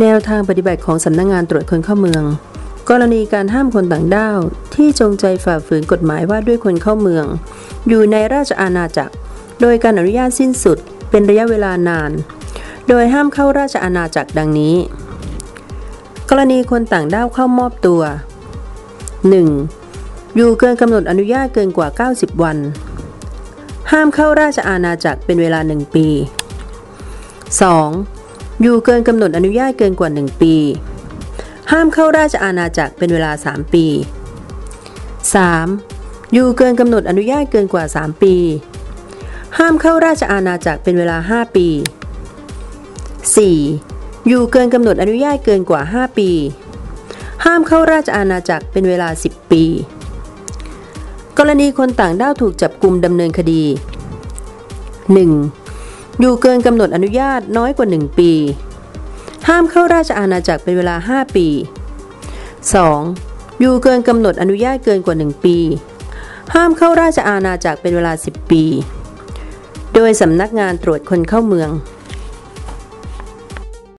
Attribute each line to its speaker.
Speaker 1: แนวทางปฏิบัติของสำนักงงานตรวจคนเข้าเมือง กรณีการห้ามคนต่างด้าว ที่จงใจฝ่าฝืนกฎหมายว่าด้วยคนเข้าเมือง อยู่ในราชอาณาจักร โดยการอนุญาตสิ้นสุด เป็นระยะเวลานาน โดยห้ามเข้าราชอาณาจักรดังนี้ กรณีคนต่างด้าวเข้ามอบตัว 1. อยู่เกินกำหนดอนุญาตเกินกว่า 90 วัน ห้ามเข้าราชอาณาจักรเป็นเวลา 1 ปี 2. อยู่เกินกำหนดอนุญาตเกินกว่า 1 ปี ห้ามเข้าราชอาณาจักรเป็นเวลา 3 ปี 3. อยู่เกินกำหนดอนุญาตเกินกว่า 3 ปี ห้ามเข้าราชอาณาจักรเป็นเวลา 5 ปี 4. อยู่เกินกำหนดอนุญาตเกินกว่า 5 ปี ห้ามเข้าราชอาณาจักรเป็นเวลา 10 ปี กรณีคนต่างด้าวถูกจับกลุ่มดำเนินคดี 1. อยู่เกินกำหนดอนุญาตน้อยกว่า 1 ปี ห้ามเข้าราชอาณาจักรเป็นเวลา 5 ปี 2. อยู่เกินกำหนดอนุญาตเกินกว่า 1 ปี ห้ามเข้าราชอาณาจักรเป็นเวลา 10 ปี โดยสำนักงานตรวจคนเข้าเมือง